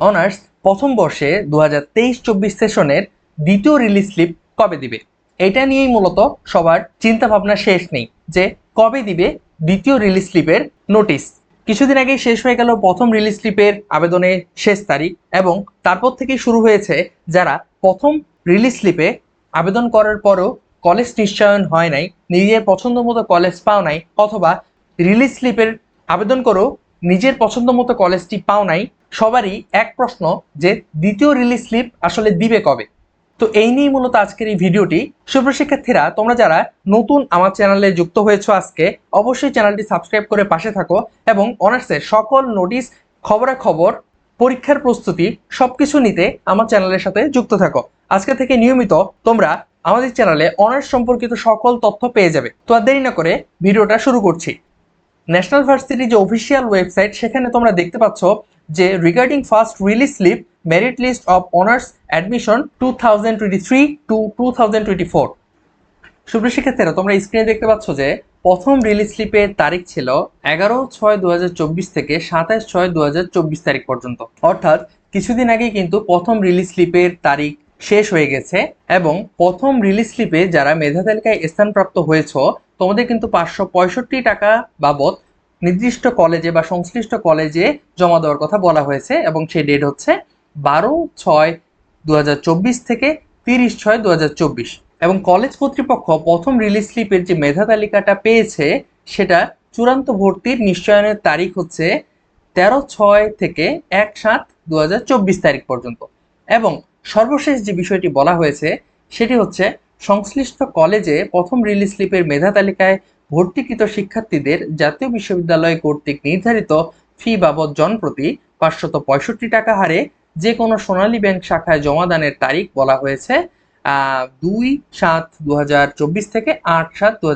Honours প্রথম বর্ষে দু হাজার তেইশ চব্বিশ সেশনের দ্বিতীয় রিলিজ স্লিপ কবে দিবে? এটা নিয়েই মূলত সবার চিন্তা ভাবনা শেষ নেই যে কবে দিবে দ্বিতীয় রিলিজ স্লিপের নোটিশ কিছুদিন আগেই শেষ হয়ে গেল প্রথম রিলিজ স্লিপের আবেদনের শেষ তারিখ এবং তারপর থেকেই শুরু হয়েছে যারা প্রথম রিলিজ স্লিপে আবেদন করার পরও কলেজ নিশ্চয়ন হয় নাই, নিজের পছন্দ মতো কলেজ পাও নাই অথবা রিলিজ স্লিপের আবেদন করেও নিজের পছন্দ মতো কলেজটি পাও নাই সবারই এক প্রশ্ন যে দ্বিতীয় রিলিজ স্লিপ আসলে দিবে কবে? তো এই নিয়েই মূলত আজকের এই ভিডিওটি। সুপ্রশিক্ষার্থীরা তোমরা যারা নতুন আমার চ্যানেলে যুক্ত হয়েছো আজকে, অবশ্যই চ্যানেলটি সাবস্ক্রাইব করে পাশে থাকো এবং অনার্সের সকল নোটিশ খবরাখবর, পরীক্ষার প্রস্তুতি, সবকিছু নিতে আমার চ্যানেলের সাথে যুক্ত থাকো। আজকে থেকে নিয়মিত তোমরা আমাদের চ্যানেলে অনার্স সম্পর্কিত সকল তথ্য পেয়ে যাবে। তো আর দেরি না করে ভিডিওটা শুরু করছি। ন্যাশনাল ভার্সিটির যে অফিসিয়াল ওয়েবসাইট সেখানে তোমরা দেখতে পাচ্ছ যে regarding first release slip merit list of honours admission two thousand twenty three to two thousand four তোমরা স্ক্রিনে দেখতে পাচ্ছ যে প্রথম রিলিজ স্লিপের তারিখ ছিল এগারো ছয় দু থেকে সাতাশ ছয় দু তারিখ পর্যন্ত। অর্থাৎ কিছুদিন আগেই কিন্তু প্রথম রিলিজ স্লিপের তারিখ শেষ হয়ে গেছে এবং প্রথম রিলিজ স্লিপে যারা মেধা তালিকায় স্থানপ্রাপ্ত হয়েছ, তোমাদের কিন্তু পাঁচশো পঁয়ষট্টি টাকা বাবদ নির্দিষ্ট কলেজে বা সংশ্লিষ্ট কলেজে জমা দেওয়ার কথা বলা হয়েছে এবং সেই ডেট হচ্ছে বারো ছয় দু থেকে তিরিশ ছয় দু এবং কলেজ কর্তৃপক্ষ প্রথম রিলিজ স্লিপের যে মেধা তালিকাটা পেয়েছে, সেটা চূড়ান্ত ভর্তির নিশ্চয়নের তারিখ হচ্ছে তেরো ছয় থেকে এক সাত দু তারিখ পর্যন্ত। এবং সর্বশেষ যে বিষয়টি বলা হয়েছে, সেটি হচ্ছে সংশ্লিষ্ট কলেজে প্রথম রিলিজ স্লিপের মেধা তালিকায় ভর্তিকৃত শিক্ষার্থীদের জাতীয় বিশ্ববিদ্যালয় কর্তৃক নির্ধারিত ফি বাবদ জনপ্রতি পাঁচশত পঁয়ষট্টি টাকা হারে যে কোনো সোনালী ব্যাংক শাখায় জমাদানের তারিখ বলা হয়েছে দুই সাত দু থেকে আট সাত দু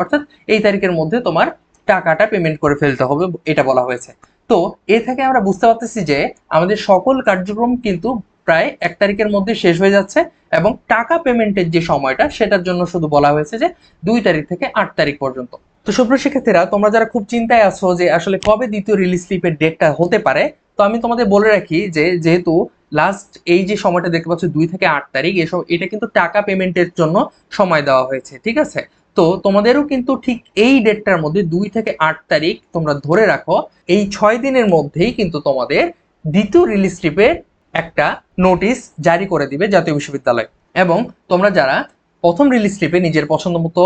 অর্থাৎ এই তারিখের মধ্যে তোমার টাকাটা পেমেন্ট করে ফেলতে হবে, এটা বলা হয়েছে। তো এ থেকে আমরা বুঝতে পারতেছি যে আমাদের সকল কার্যক্রম কিন্তু প্রায় এক তারিখের মধ্যে শেষ হয়ে যাচ্ছে এবং টাকা পেমেন্টের যে সময়টা, সেটার জন্য শুধু বলা হয়েছে যে দুই তারিখ থেকে আট তারিখ পর্যন্ত। তো সুপ্রিয় শিক্ষার্থীরা, তোমরা যারা খুব চিন্তায় আছো যে আসলে কবে দ্বিতীয় রিলিজ স্লিপের ডেটটা হতে পারে, তো আমি তোমাদের বলে রাখি যে যেহেতু লাস্ট এই যে সময়টা দেখতে পাচ্ছ দুই থেকে আট তারিখ, এসব, এটা কিন্তু টাকা পেমেন্টের জন্য সময় দেওয়া হয়েছে, ঠিক আছে? তো তোমাদেরও কিন্তু ঠিক এই ডেটটার মধ্যে দুই থেকে আট তারিখ তোমরা ধরে রাখো, এই ছয় দিনের মধ্যেই কিন্তু তোমাদের দ্বিতীয় রিলিজ স্লিপের একটা নোটিশ জারি করে দিবে জাতীয় বিশ্ববিদ্যালয়। এবং তোমরা যারা প্রথম রিলিজ স্লিপে নিজের পছন্দ মতো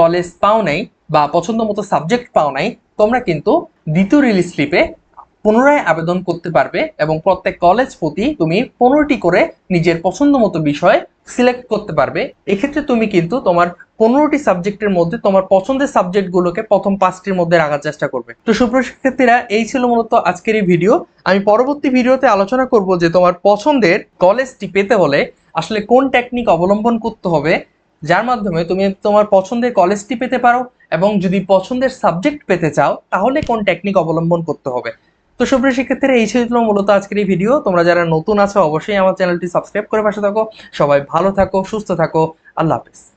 কলেজ পাও নাই বা পছন্দ মতো সাবজেক্ট পাও নাই, তোমরা কিন্তু দ্বিতীয় রিলিজ স্লিপে পুনরায় আবেদন করতে পারবে এবং প্রত্যেক কলেজ প্রতি তুমি পনেরোটি করে নিজের পছন্দ মতো বিষয় সিলেক্ট করতে পারবে। এক্ষেত্রে তুমি কিন্তু তোমার পনেরোটি সাবজেক্টের মধ্যে তোমার পছন্দের সাবজেক্টগুলোকে প্রথম পাঁচটির মধ্যে রাখার চেষ্টা করবে। তো সুপ্রশিক্ষার্থীরা এই ছিল মূলত আজকের এই ভিডিও আমি পরবর্তী ভিডিওতে আলোচনা করব যে তোমার পছন্দের কলেজটি পেতে হলে আসলে কোন টেকনিক অবলম্বন করতে হবে, যার মাধ্যমে তুমি তোমার পছন্দের কলেজটি পেতে পারো এবং যদি পছন্দের সাবজেক্ট পেতে চাও, তাহলে কোন টেকনিক অবলম্বন করতে হবে। তো সুপ্রিয় শিক্ষার্থীরা, এই ছিল মূলত আজকের এই ভিডিও তোমরা যারা নতুন আছো, অবশ্যই আমার চ্যানেলটি সাবস্ক্রাইব করে পাশে থাকো। সবাই ভালো থাকো, সুস্থ থাকো। আল্লাহ হাফেজ।